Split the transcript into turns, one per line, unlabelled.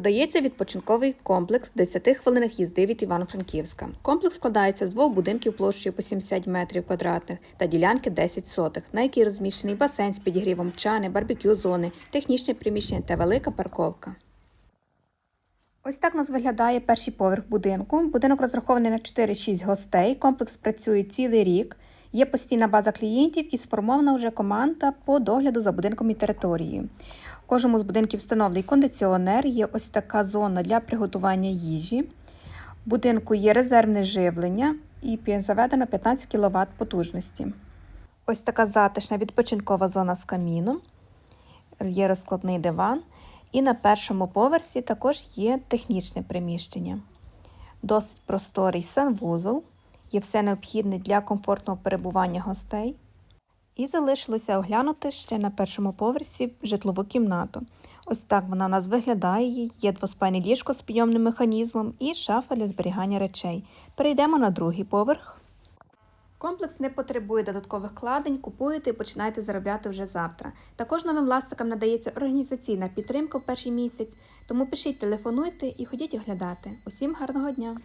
Продається відпочинковий комплекс 10 хвилинах їзди від Івано-Франківська. Комплекс складається з двох будинків площею по 70 метрів квадратних та ділянки 10 сотих, на якій розміщений басейн з підігрівом чани, барбекю зони, технічне приміщення та велика парковка. Ось так нас виглядає перший поверх будинку. Будинок розрахований на 4-6 гостей. Комплекс працює цілий рік. Є постійна база клієнтів і сформована вже команда по догляду за будинком і територією. В кожному з будинків встановлений кондиціонер, є ось така зона для приготування їжі. В будинку є резервне живлення і заведено 15 кВт потужності. Ось така затишна відпочинкова зона з каміном. Є розкладний диван. І на першому поверсі також є технічне приміщення. Досить просторий санвузол, є все необхідне для комфортного перебування гостей. І залишилося оглянути ще на першому поверсі житлову кімнату. Ось так вона у нас виглядає. Є двоспальне ліжко з підйомним механізмом і шафа для зберігання речей. Перейдемо на другий поверх. Комплекс не потребує додаткових вкладень, купуєте і починаєте заробляти вже завтра. Також новим власникам надається організаційна підтримка в перший місяць, тому пишіть, телефонуйте і ходіть оглядати. Усім гарного дня!